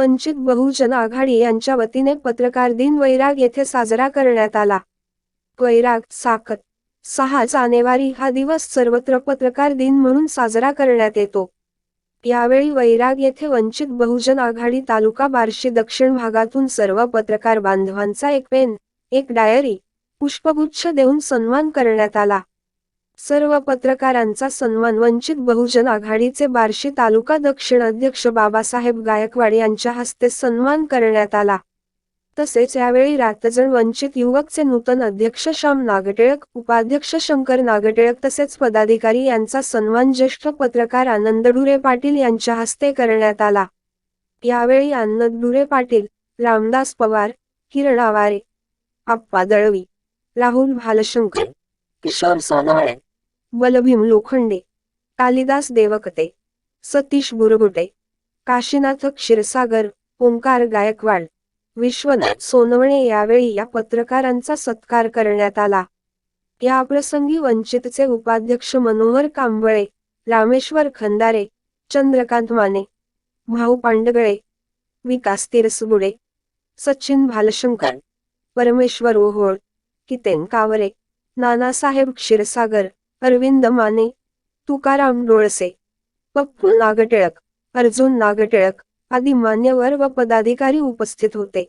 वंचित बहुजन आघाडी यांच्या वतीने पत्रकार दिन वैराग येथे साजरा करण्यात आला. वैराग साखत सहा जानेवारी हा दिवस सर्वत्र पत्रकार दिन म्हणून साजरा करण्यात येतो. यावेळी वैराग येथे वंचित बहुजन आघाडी तालुका बार्शी दक्षिण भागातून सर्व पत्रकार बांधवांचा एक पेन एक डायरी पुष्पगुच्छ देऊन सन्मान करण्यात आला. सर्व पत्रकारांचा सन्मान वंचित बहुजन आघाडीचे बार्शी तालुका दक्षिण अध्यक्ष बाबासाहेब गायकवाड यांच्या हस्ते सन्मान करण्यात आला. तसेच यावेळी रातजण वंचित युवकचे नूतन अध्यक्ष श्याम नागटिळक उपाध्यक्ष शंकर नागटिळक तसेच पदाधिकारी यांचा सन्मान ज्येष्ठ पत्रकार आनंद डुरे पाटील यांच्या हस्ते करण्यात आला. यावेळी आनंद डुरे पाटील रामदास पवार किरण आवारे आप्पा दळवी राहुल भालशंकर किशोर सोनवणे वलभीम लोखंडे कालिदास देवकते सतीश बुरगुटे काशीनाथ क्षीरसागर ओंकार गायकवाड विश्वनाथ सोनवणे यावेळी या पत्रकारांचा सत्कार करण्यात आला. या प्रसंगी वंचितचे उपाध्यक्ष मनोहर कांबळे रामेश्वर खंदारे चंद्रकांत माने भाऊ पांडगळे विकास तिरसबुडे सचिन भालशंकर परमेश्वर ओहोळ कितेन कावरे नानासाहेब क्षीरसागर अरविंद माने तुकाराम डोळसे पप्पू नागटिळक अर्जुन नागटिळक आदी मान्यवर व पदाधिकारी उपस्थित होते.